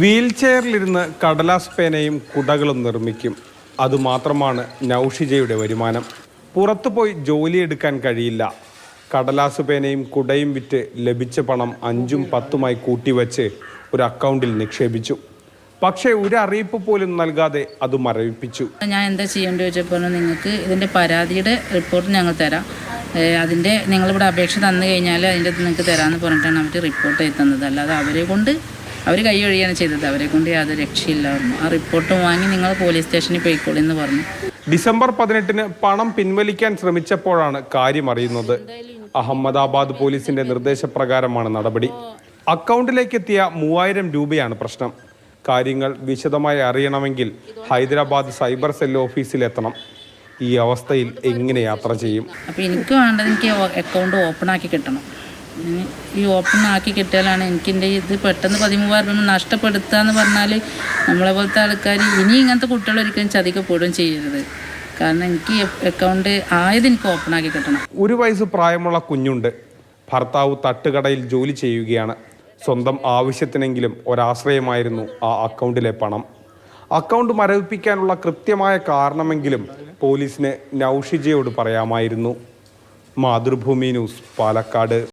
Wheel ചെയറിലിരുന്ന് കടലാസ് പേനയും കുടകളും നിർമ്മിക്കും. അതുമാത്രമാണ് നൌഷിജയുടെ വരുമാനം. പുറത്തു പോയി ജോലിയെടുക്കാൻ കഴിയില്ല. കടലാസ് പേനയും കുടയും വിറ്റ് ലഭിച്ച പണം അഞ്ചും പത്തുമായി കൂട്ടിവച്ച് ഒരു അക്കൗണ്ടിൽ നിക്ഷേപിച്ചു. പക്ഷേ ഒരു അറിയിപ്പ് പോലും നൽകാതെ അത് മരവിപ്പിച്ചു. ഞാൻ എന്താ ചെയ്യേണ്ടത് വെച്ചപ്പോൾ നിങ്ങൾക്ക് ഇതിന്റെ പരാതിയുടെ റിപ്പോർട്ട് ഞങ്ങൾ തരാം. അതിന്റെ നിങ്ങളിവിടെ അപേക്ഷ തന്നു കഴിഞ്ഞാൽ അതിന്റെ നിങ്ങൾക്ക് തരാമെന്ന് പറഞ്ഞിട്ടാണ് അവർ റിപ്പോർട്ട് തന്നത്. അല്ലാതെ അവരെ കൊണ്ട് അവർ കൈ ഒഴിയാണ് ചെയ്തത്. അവരെ കൊണ്ട് യാതൊരു രക്ഷയില്ലായിരുന്നു ആ റിപ്പോർട്ട് വാങ്ങി നിങ്ങൾ പോലീസ് സ്റ്റേഷനിൽ പോയിക്കോളെന്ന് പറഞ്ഞു. ഡിസംബർ പതിനെട്ടിന് പണം പിൻവലിക്കാൻ ശ്രമിച്ചപ്പോഴാണ് കാര്യം അറിയുന്നത്. അഹമ്മദാബാദ് പോലീസിന്റെ നിർദ്ദേശപ്രകാരമാണ് നടപടി. അക്കൗണ്ടിലേക്ക് എത്തിയ മൂവായിരം രൂപയാണ് പ്രശ്നം. കാര്യങ്ങൾ വിശദമായി അറിയണമെങ്കിൽ ഹൈദരാബാദ് സൈബർ സെൽ ഓഫീസിൽ എത്തണം ഈ അവസ്ഥയിൽ എങ്ങനെ യാത്ര ചെയ്യും? അപ്പോൾ എനിക്ക് വേണ്ടത് എനിക്ക് അക്കൗണ്ട് ഓപ്പൺ ആക്കി കിട്ടണം. ഈ ഓപ്പൺ ആക്കി കിട്ടിയാലാണ് എനിക്ക് എന്റെ ഇത് പെട്ടെന്ന് പതിമൂവായിരം രൂപ നഷ്ടപ്പെടുത്തുക എന്ന് പറഞ്ഞാൽ നമ്മളെ പോലത്തെ ആൾക്കാർ ഇനി ഇങ്ങനത്തെ കുട്ടികൾ ഒരിക്കലും ചതിക്കപ്പെടുകയും ചെയ്യരുത്. കാരണം എനിക്ക് അക്കൗണ്ട് ആയത് എനിക്ക് ഓപ്പൺ ആക്കി കിട്ടണം. ഒരു വയസ്സ് പ്രായമുള്ള കുഞ്ഞുണ്ട്. ഭർത്താവ് തട്ടുകടയിൽ ജോലി ചെയ്യുകയാണ്. സ്വന്തം ആവശ്യത്തിനെങ്കിലും ഒരാശ്രയമായിരുന്നു ആ അക്കൗണ്ടിലെ പണം. അക്കൗണ്ട് മരവിപ്പിക്കാനുള്ള കൃത്യമായ കാരണമെങ്കിലും പോലീസിന് നൌഷിജയോട് പറയാമായിരുന്നു. മാതൃഭൂമി ന്യൂസ് പാലക്കാട്.